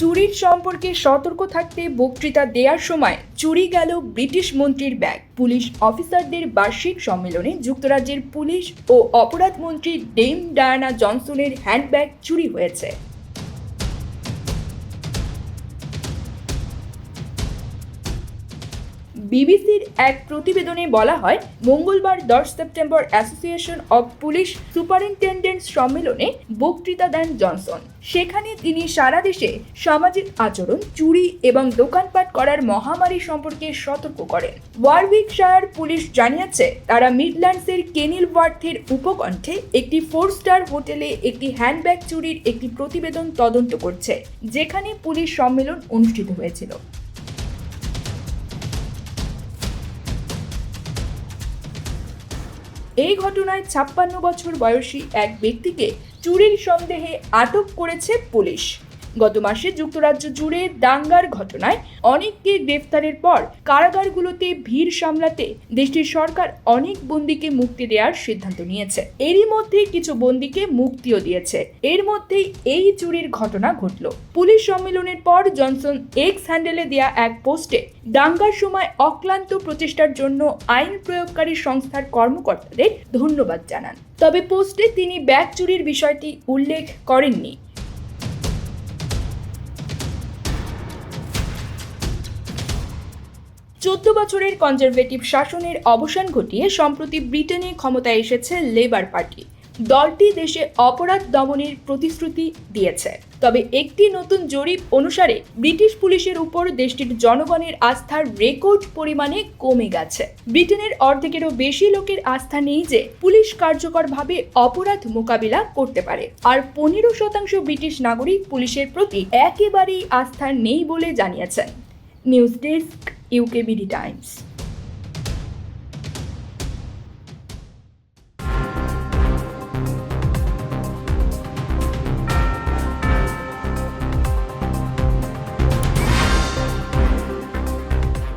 চুরির সম্পর্কে সতর্ক থাকতে বক্তৃতা দেওয়ার সময় চুরি গেল ব্রিটিশ মন্ত্রীর ব্যাগ। পুলিশ অফিসারদের বার্ষিক সম্মেলনে যুক্তরাজ্যের পুলিশ ও অপরাধ মন্ত্রী ডেম ডায়ানা জনসনের হ্যান্ডব্যাগ চুরি হয়েছে। বিবিসির এক প্রতিবেদনে বলা হয়, মঙ্গলবার দশ September association of police superintendents সম্মেলনে বক্তৃতা দেন জনসন। সেখানে তিনি সারা দেশে সামাজিক আচরণ, চুরি এবং দোকানপাট করার মহামারী সম্পর্কে সতর্ক করেন। ওয়ারউইকশায়ার পুলিশ জানিয়েছে, তারা মিডল্যান্ডসের কেনিল ওয়ার্থের উপকণ্ঠে একটি ফোর স্টার হোটেলে একটি হ্যান্ডব্যাগ চুরির একটি প্রতিবেদন তদন্ত করছে, যেখানে পুলিশ সম্মেলন অনুষ্ঠিত হয়েছিল। এই ঘটনায় ছাপ্পান্ন বছর বয়সী এক ব্যক্তিকে চুরির সন্দেহে আটক করেছে পুলিশ। গত মাসে যুক্তরাজ্য জুড়ে দাঙ্গার ঘটনায় অনেককে গ্রেফতারের পর কারাগারগুলোতে ভিড় সামলাতে দেশটির সরকার অনেক বন্দীকে মুক্তি দেওয়ার সিদ্ধান্ত নিয়েছে। এরই মধ্যে কিছু বন্দীকে মুক্তিও দিয়েছে। এর মধ্যেই এই চুরির ঘটনা ঘটল। পুলিশ সম্মেলনের পর জনসন এক্স হ্যান্ডেলে দেয়া এক পোস্টে দাঙ্গার সময় অক্লান্ত প্রচেষ্টার জন্য আইন প্রয়োগকারী সংস্থার কর্মকর্তাদের ধন্যবাদ জানান। তবে পোস্টে তিনি ব্যাগ চুরির বিষয়টি উল্লেখ করেননি। চোদ্দ বছরের কনজারভেটিভ শাসনের অবসান ঘটিয়ে সম্প্রতি ব্রিটেনে ক্ষমতায় এসেছে লেবার পার্টি দলটি দেশে অপরাধ দমনের প্রতিশ্রুতি দিয়েছে। তবে একটি নতুন জরিপ অনুসারে ব্রিটিশ পুলিশের উপর দেশটির জনগণের আস্থার রেকর্ড পরিমাণে কমে গেছে। ব্রিটেনের অর্ধেকেরও বেশি লোকের আস্থা নেই যে পুলিশ কার্যকরভাবে অপরাধ মোকাবিলা করতে পারে। আর পনেরো শতাংশ ব্রিটিশ নাগরিক পুলিশের প্রতি একেবারেই আস্থা নেই বলে জানিয়েছেন। News desk e o KBD Times.